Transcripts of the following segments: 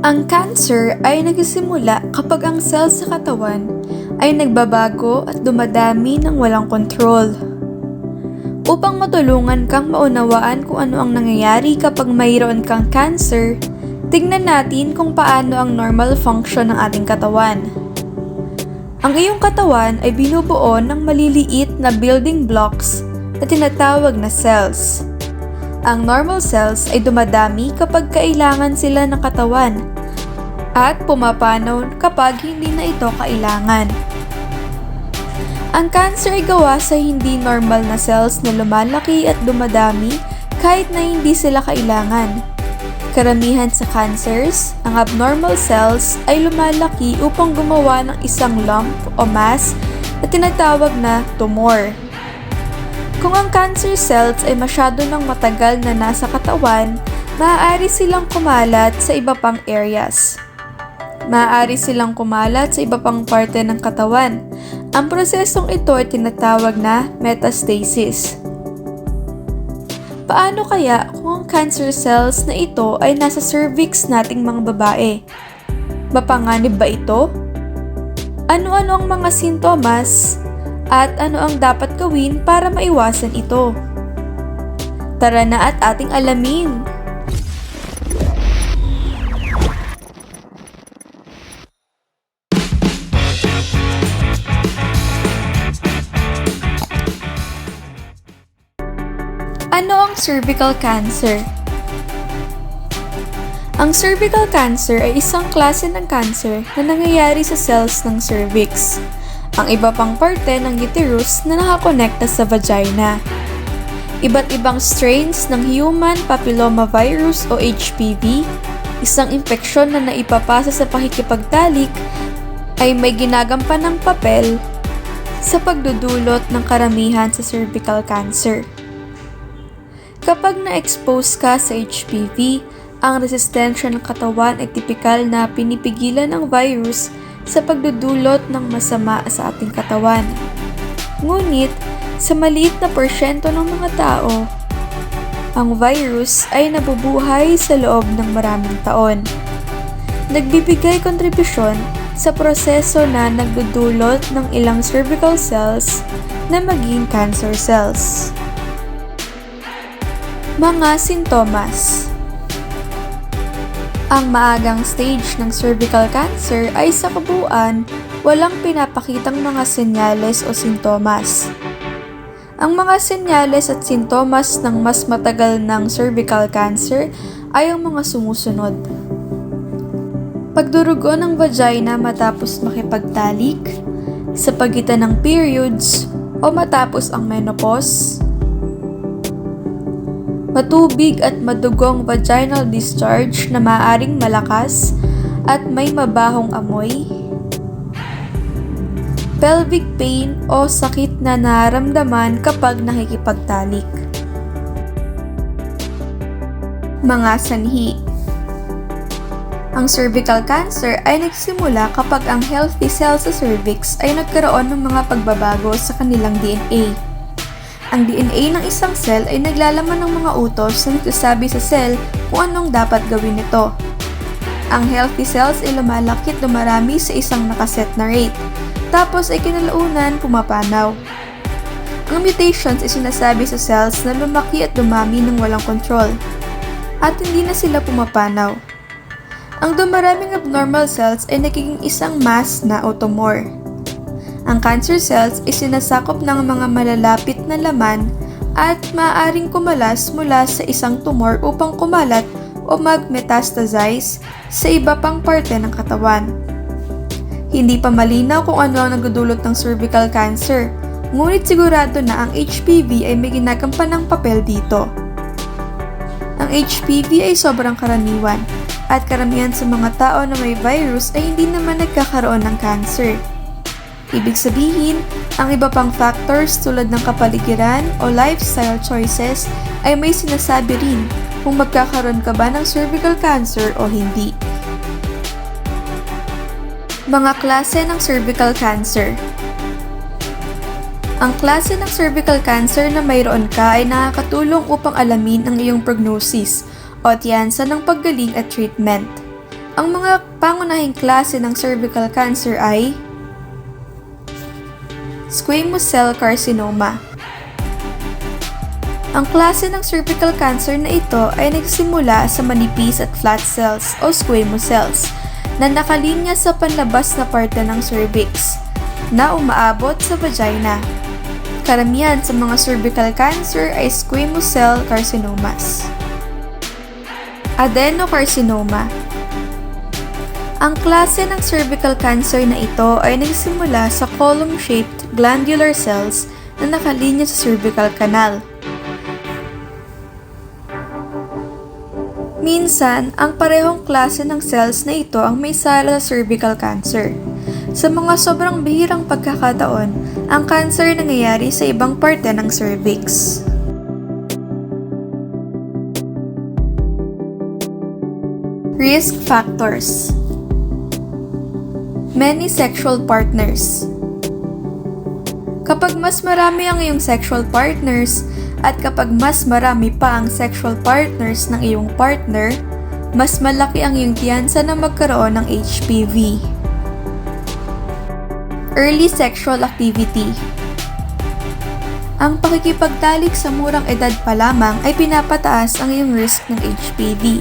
Ang cancer ay nagsisimula kapag ang cells sa katawan ay nagbabago at dumadami ng walang kontrol. Upang matulungan kang maunawaan kung ano ang nangyayari kapag mayroon kang cancer, tingnan natin kung paano ang normal function ng ating katawan. Ang iyong katawan ay binubuo ng maliliit na building blocks na tinatawag na cells. Ang normal cells ay dumadami kapag kailangan sila ng katawan at pumapanaw kapag hindi na ito kailangan. Ang cancer ay gawa sa hindi normal na cells na lumalaki at dumadami kahit na hindi sila kailangan. Karamihan sa cancers, ang abnormal cells ay lumalaki upang gumawa ng isang lump o mass na tinatawag na tumor. Kung ang cancer cells ay masyado ng matagal na nasa katawan, maaari silang kumalat sa iba pang areas. Maaari silang kumalat sa iba pang parte ng katawan. Ang prosesong ito ay tinatawag na metastasis. Paano kaya kung ang cancer cells na ito ay nasa cervix nating mga babae? Mapanganib ba ito? Ano-ano ang mga sintomas at ano ang dapat gawin para maiwasan ito? Tara na at ating alamin! Ano ang cervical cancer? Ang cervical cancer ay isang klase ng cancer na nangyayari sa cells ng cervix, ang iba pang parte ng uterus na nakakonekta sa vagina. Iba't ibang strains ng human papillomavirus o HPV, isang infeksyon na naipapasa sa pakikipagtalik, ay may ginagampan ng papel sa pagdudulot ng karamihan sa cervical cancer. Kapag na-expose ka sa HPV, ang resistensya ng katawan ay tipikal na pinipigilan ng virus sa pagdudulot ng masama sa ating katawan. Ngunit, sa maliit na porsyento ng mga tao, ang virus ay nabubuhay sa loob ng maraming taon. Nagbibigay kontribusyon sa proseso na nagdudulot ng ilang cervical cells na maging cancer cells. Mga sintomas Ang maagang stage ng cervical cancer ay sa kabuuan walang pinapakitang mga senyales o sintomas. Ang mga senyales at sintomas ng mas matagal ng cervical cancer ay ang mga sumusunod. Pagdurugo ng vagina matapos makipagtalik, sa pagitan ng periods o matapos ang menopause, matubig at madugong vaginal discharge na maaring malakas at may mabahong amoy, pelvic pain o sakit na nararamdaman kapag nakikipagtalik. Mga sanhi Ang cervical cancer ay nagsimula kapag ang healthy cells sa cervix ay nagkaroon ng mga pagbabago sa kanilang DNA. Ang DNA ng isang cell ay naglalaman ng mga utos na nagsasabi sa cell kung anong dapat gawin nito. Ang healthy cells ay lumalaki at dumarami sa isang nakaset na rate, tapos ay kinalaunan pumapanaw. Ang mutations ay sinasabi sa cells na lumaki at dumami ng walang control, at hindi na sila pumapanaw. Ang dumaraming abnormal cells ay nagiging isang mass na o tumor. Ang cancer cells ay sinasakop ng mga malalapit na laman at maaaring kumalas mula sa isang tumor upang kumalat o mag-metastasize sa iba pang parte ng katawan. Hindi pa malinaw kung ano ang nagdudulot ng cervical cancer, ngunit sigurado na ang HPV ay may ginagampan ng papel dito. Ang HPV ay sobrang karaniwan at karamihan sa mga tao na may virus ay hindi naman nagkakaroon ng cancer. Ibig sabihin, ang iba pang factors tulad ng kapaligiran o lifestyle choices ay may sinasabi rin kung magkakaroon ka ba ng cervical cancer o hindi. Mga klase ng cervical cancer Ang klase ng cervical cancer na mayroon ka ay nakakatulong upang alamin ang iyong prognosis o tiyansa ng paggaling at treatment. Ang mga pangunahing klase ng cervical cancer ay squamous cell carcinoma. Ang klase ng cervical cancer na ito ay nagsimula sa manipis at flat cells o squamous cells na nakalinya sa panlabas na parte ng cervix na umaabot sa vagina. Karamihan sa mga cervical cancer ay squamous cell carcinomas. Adenocarcinoma Ang klase ng cervical cancer na ito ay nagsimula sa column-shaped glandular cells na nakalinya sa cervical canal. Minsan, ang parehong klase ng cells na ito ang may sala sa cervical cancer. Sa mga sobrang bihirang pagkakataon, ang cancer nangyayari sa ibang parte ng cervix. Risk factors Many sexual partners Kapag mas marami ang iyong sexual partners at kapag mas marami pa ang sexual partners ng iyong partner, mas malaki ang iyong tiyansa na magkaroon ng HPV. Early sexual activity Ang pakikipagtalik sa murang edad pa lamang ay pinapataas ang iyong risk ng HPV.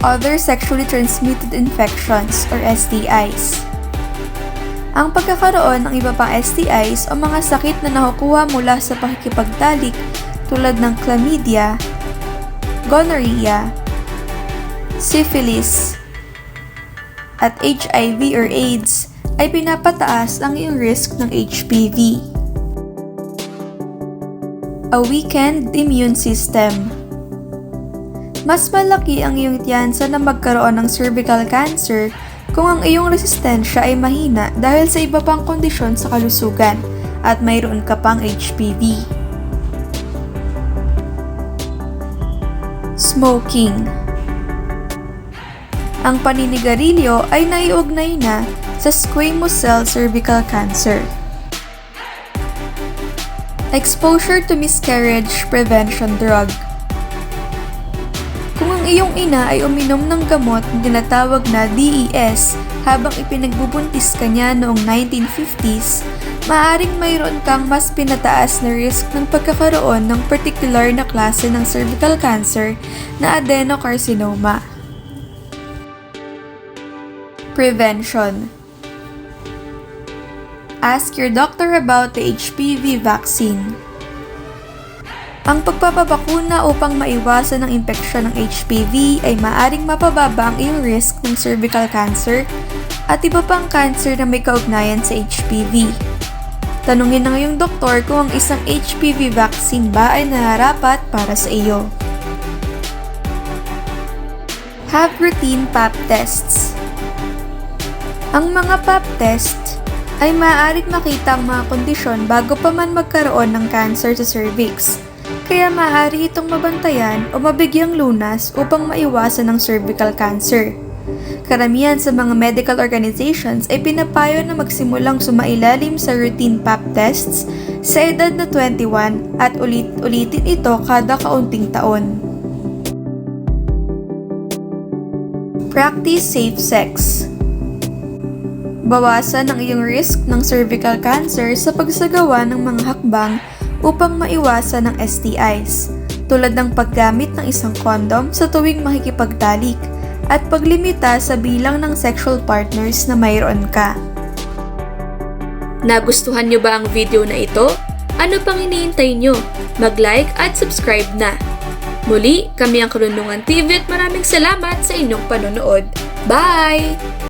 Other sexually transmitted infections or STIs ang pagkakaroon ng iba pang STIs o mga sakit na nakukuha mula sa pakikipagtalik tulad ng chlamydia, gonorrhea, syphilis, at HIV or AIDS ay pinapataas ang iyong risk ng HPV. A weakened immune system Mas malaki ang iyong tiyansa na magkaroon ng cervical cancer kung ang iyong resistensya ay mahina dahil sa iba pang kondisyon sa kalusugan at mayroon ka pang HPV. Smoking Ang paninigarilyo ay naiugnay na sa squamous cell cervical cancer. Exposure to miscarriage prevention drug iyong ina ay uminom ng gamot na tinatawag na DES habang ipinagbubuntis ka niya noong 1950s, maaring mayroon kang mas pinataas na risk ng pagkakaroon ng particular na klase ng cervical cancer na adenocarcinoma. Prevention Ask your doctor about the HPV vaccine. Ang pagpapabakuna upang maiwasan ang impeksyon ng HPV ay maaring mapababa ang iyong risk ng cervical cancer at iba pang cancer na may kaugnayan sa HPV. Tanungin ng iyong doktor kung ang isang HPV vaccine ba ay nararapat para sa iyo. Have routine pap tests. Ang mga pap test ay maaaring makita ang mga kondisyon bago pa man magkaroon ng cancer sa cervix kaya maaari itong mabantayan o mabigyang lunas upang maiwasan ang cervical cancer. Karamihan sa mga medical organizations ay pinapayo na magsimulang sumailalim sa routine pap tests sa edad na 21 at ulit-ulitin ito kada kaunting taon. Practice safe sex. Bawasan ang iyong risk ng cervical cancer sa pagsagawa ng mga hakbang upang maiwasan ang STIs, tulad ng paggamit ng isang kondom sa tuwing makikipagtalik at paglimita sa bilang ng sexual partners na mayroon ka. Nagustuhan nyo ba ang video na ito? Ano pang iniintay nyo? Mag-like at subscribe na! Muli, kami ang Karunungan TV at maraming salamat sa inyong panonood. Bye!